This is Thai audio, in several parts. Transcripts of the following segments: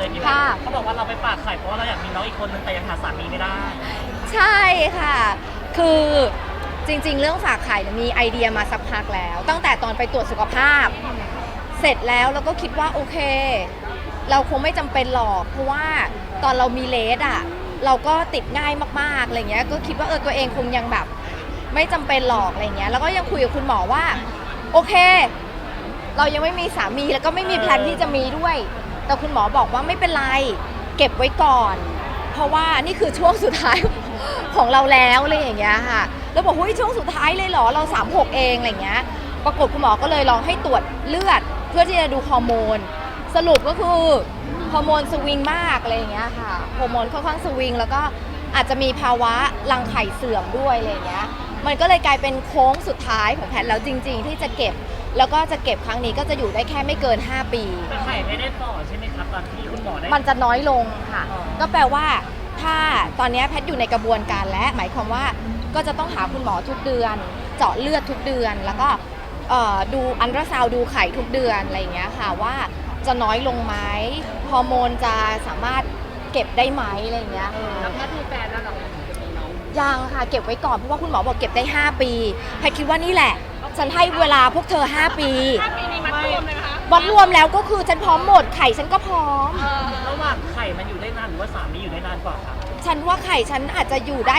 เลยพี่ค่ะ เขาบอกว่าเราไปฝากไข่เพราะว่าเราอยากมีน้องอีกคนนึงแต่ยังหาสามีไม่ได้ ใช่ค่ะ คือจริง ๆ เรื่องฝากไข่เนี่ยมีไอเดียมาสักพักแล้ว ตั้งแต่ตอนไปตรวจสุขภาพ เสร็จแล้วเราก็คิดว่าโอเค เราคงไม่จำเป็นหรอก เพราะว่าตอนเรามีเลสอะเราก็ติดง่ายมากๆอะไรเงี้ยก็คิดว่าเออตัวเองคงยังแบบ ไม่จำเป็นหรอกอะไรเงี้ยแล้วก็ยังคุยกับคุณหมอว่า โอเค เรายังไม่มีสามีแล้วก็ไม่มีแพลนที่จะมีด้วย แต่คุณหมอบอกว่าไม่เป็นไร เก็บไว้ก่อน เพราะว่านี่คือช่วงสุดท้าย ของเราแล้วอะไรอย่างเงี้ยค่ะ แล้วบอกเฮ้ยช่วงสุดท้ายเลยเหรอเราสามหกเองอะไรเงี้ย ปรากฏคุณหมอก็เลยลองให้ตรวจเลือด เพื่อที่จะดูฮอร์โมน สรุปก็คือฮอร์โมนสวิงมากอะไรอย่างเงี้ยค่ะ ฮอร์โมนค่อนข้างสวิง แล้วก็อาจจะมีภาวะรังไข่เสื่อมด้วยอะไรอย่างเงี้ย มันก็เลยกลายเป็นโค้งสุดท้ายของแพทย์แล้วจริง ๆ ที่จะเก็บ แล้วก็จะเก็บครั้งนี้ก็จะอยู่ได้แค่ไม่เกิน 5 ปี แต่ไข่ไม่ได้ต่อใช่ไหมครับตอนที่คุณหมอได้ มันจะน้อยลงค่ะ อ๋อ ก็แปลว่า ถ้าตอนนี้แพทย์อยู่ในกระบวนการและหมายความว่าก็จะต้องหาคุณหมอทุกเดือน เจาะเลือดทุกเดือน แล้วก็เอ่อดูอันตราซาวด์ดูไข่ทุกเดือนอะไรอย่างเงี้ยค่ะว่าจะน้อยลงไหมฮอร์โมนจะสามารถเก็บได้ไหมอะไรอย่างเงี้ยค่ะแล้วแพทย์มีแฟนแล้วเหรอจะมีน้องยังค่ะเก็บไว้ก่อนเพราะว่าคุณหมอบอกเก็บได้ 5 ปีแพทย์คิดว่านี่แหละ ฉันให้เวลาพวกเธอ 5 ปีปีนี้มัดรวมเลยนะคะวัดรวมแล้วก็คือฉันพร้อมหมด ไข่ฉันก็พร้อมระหว่างไข่มันอยู่ได้นานหรือว่าสามีอยู่ได้นานกว่าครับฉันว่าไข่ฉันอาจจะอยู่ได้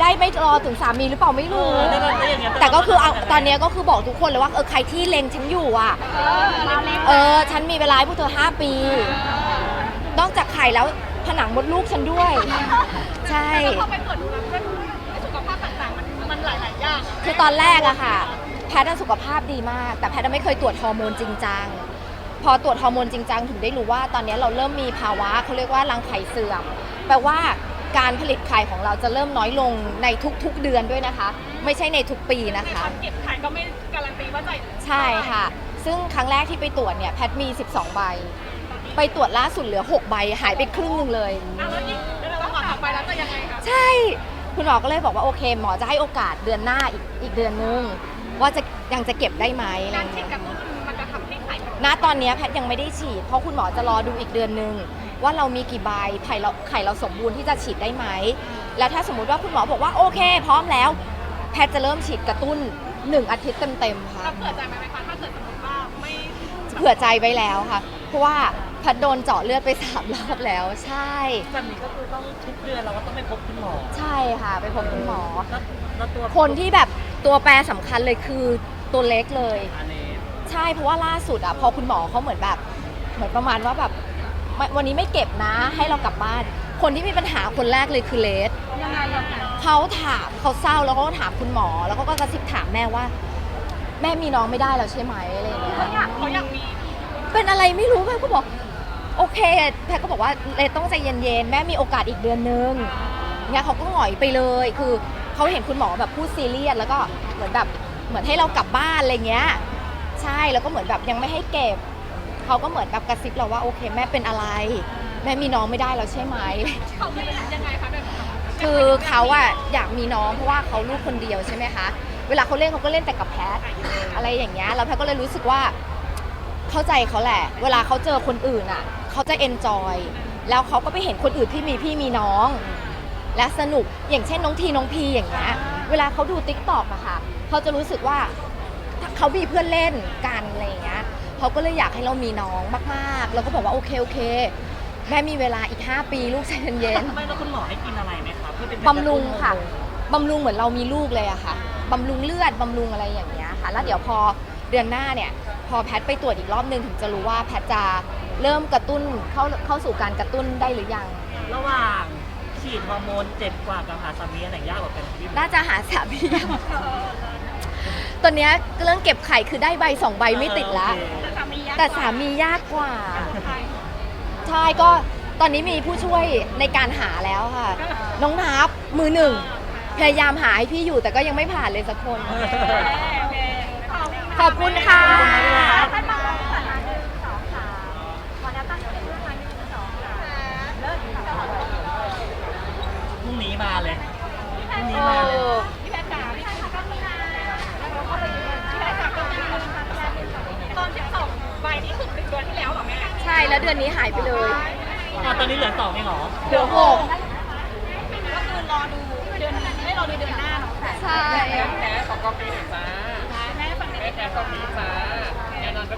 ได้ไม่รอถึงสามีหรือเปล่าไม่รู้เออได้ได้อย่างเงี้ยแต่ก็คือเอาตอนเนี้ยก็คือบอกทุกคนเลยว่าเออใครที่เล็งฉันอยู่อะ เออ ฉันมีเวลาให้พวกเธอ 5 ปี นอกจากไข่แล้วผนังมดลูกฉันด้วย ใช่ พอไปตรวจดูแล้วเรื่องสุขภาพต่างๆมันมันหลายๆอย่าง คือตอนแรกอะค่ะ แพทย์อะสุขภาพดีมาก แต่แพทย์อะไม่เคยตรวจฮอร์โมนจริงจังพอตรวจฮอร์โมนจริงจังถึงได้รู้ว่าตอนนี้เราเริ่มมีภาวะเขาเรียกว่ารังไข่เสื่อมแปลว่าการผลิตไข่ของเราจะเริ่มน้อยลงในทุกๆเดือนด้วยนะคะ ไม่ใช่ในทุกปีนะในคะความเก็บไข่ก็ไม่การันตีว่าจะใช่ค่ะ ซึ่งครั้งแรกที่ไปตรวจเนี่ยแพทย์มี 12 ใบ ไปตรวจล่าสุดเหลือ 6 ใบหายไปครึ่งหนึงเลยอะแล้วยิ่งแล้วต่อไปแล้วจะยังไงคะใช่ คุณหมอก็เลยบอกว่าโอเค หมอจะให้โอกาสเดือนหน้าอีกอีกเดือนนึง ว่าจะยังจะเก็บได้ไหมอะไรการฉีเงี้ดยกระตุ้นมันจะทำให้ไข่มันณตอนเนี้ยแพทย์ยังไม่ได้ฉีด เพราะคุณหมอจะรอดูอีกเดือนนึง ว่าเรามีกี่ใบไข่เราไข่เราสมบูรณ์ที่จะฉีดได้ไหม แล้วถ้าสมมุติว่าคุณหมอบอกว่าโอเค พร้อมแล้ว แพทย์จะเริ่มฉีดกระตุ้น 1 อาทิตย์เต็มๆค่ะเราเผื่อใจไหมคะถ้าเกิดสมมติว่าไม่เผื่อใจไว้แล้วค่ะ เพราะว่าแพทย์โดนเจาะเลือดไปสามรอบแล้ว ใช่ แบบนี้ก็คือต้องทุกเดือนเราก็ต้องไปพบคุณหมอใช่ค่ะ ไปพบคุณหมอ แล้วแล้วตัวคนที่แบบ ตัวแปรสำคัญเลยคือตัวเล็กเลย อันนี้ใช่เพราะว่าล่าสุดอะพอคุณหมอเขาเหมือนแบบ เหมือนประมาณว่าแบบไม่วันนี้ไม่เก็บนะให้เรากลับบ้าน คนที่มีปัญหาคนแรกเลยคือเลสยังไงยังไงเขาถามเขาเศร้าแล้วเขาก็ถามคุณหมอ แล้วเขาก็กระซิบถามแม่ว่า แม่มีน้องไม่ได้แล้วใช่ไหมอะไรอย่างเงี้ย เขาอยากเขาอยากมีเป็นอะไรไม่รู้แม่ก็บอก โอเคแพทย์ก็บอกว่าเลสต้องใจเย็นๆ แม่มีโอกาสอีกเดือนนึงเนี่ยเขาก็หงอยไปเลย คือ เขาเห็นคุณหมอแบบพูดซีเรียสแล้วก็เหมือนแบบเหมือนให้เรากลับบ้านอะไรเงี้ย ใช่แล้วก็เหมือนแบบยังไม่ให้เก็บเขาก็เหมือนแบบกระซิบเราว่าโอเค แม่เป็นอะไร แม่มีน้องไม่ได้แล้วใช่ไหมเขาไม่ยังไงคะแบบคือเขาอะอยากมีน้องเพราะว่าเขาลูกคนเดียวใช่ไหมคะเวลาเขาเล่นเขาก็เล่นแต่กับแพทอะไรอย่างเงี้ยแล้วแพทก็เลยรู้สึกว่าเข้าใจเขาแหละ เวลาเขาเจอคนอื่นอะเขาจะเอนจอยแล้วเขาก็ไปเห็นคนอื่นที่มีพี่มีน้อง และสนุกอย่างเช่นน้องทีน้องพีอย่างเงี้ยเวลาเขาดูติ๊กต็อกอะค่ะเขาจะรู้สึกว่าเขามีเพื่อนเล่นกันอะไรอย่างเงี้ยเขาก็เลยอยากให้เรามีน้องมากๆแล้วก็บอกว่าโอเคโอเค แม่มีเวลาอีก 5 ปีลูกใจเย็นๆไม่แล้วคุณหมอให้กินอะไรไหมครับเพื่อเป็นบำรุงค่ะบำรุงเหมือนเรามีลูกเลยอะค่ะบำรุงเลือดบำรุงอะไรอย่างเงี้ยค่ะ แล้วเดี๋ยวพอเดือนหน้าเนี่ย พอแพทย์ไปตรวจอีกรอบนึงถึงจะรู้ว่าแพทย์จะเริ่มกระตุ้นเข้าเข้าสู่การกระตุ้นได้หรือยัง ระหว่าง ฉีดฮอร์โมนเจ็บกว่ากับหาสามีอันไหนยากกว่ากันพี่น่าจะหาสามียังตอนเนี้ยเรื่องเก็บไข่คือได้ใบสองใบไม่ติดละ แต่สามียากแต่สามียากกว่า ใช่ก็ตอนนี้มีผู้ช่วยในการหาแล้วค่ะ น้องนับมือหนึ่ง พยายามหาให้พี่อยู่แต่ก็ยังไม่ผ่านเลยสักคนโอเคขอบคุณขอบคุณค่ะ ท่านมาลงสัญญาณหนึ่งสองสามขอแนวตั้งเป็นเรื่องมาหนึ่งสองสามเลิศค่ะ พรุ่งนี้มาเลยพรุ่งนี้ เอ มาเลย อ พี่แพทย์จ๋าพี่แพทย์จ๋าก็มีนะพี่แพทย์จ๋าก็มีตอนสิบสองใบนี่คือเป็นเดือนที่แล้วเหรอแม่ใช่แล้วเดือนนี้หายไปเลยใช่อ๋อตอนนี้เหลือสองเองเหรอเหลือหกก็คือรอดูเดือนไม่รอดูเดือนหน้าเนาะค่ะใช่แคสของกองปีหนึ่งจ้าแม่ฝั่งนี้แม่แคสกองปีจ้าแน่นอนแป๊บนึงนะนี่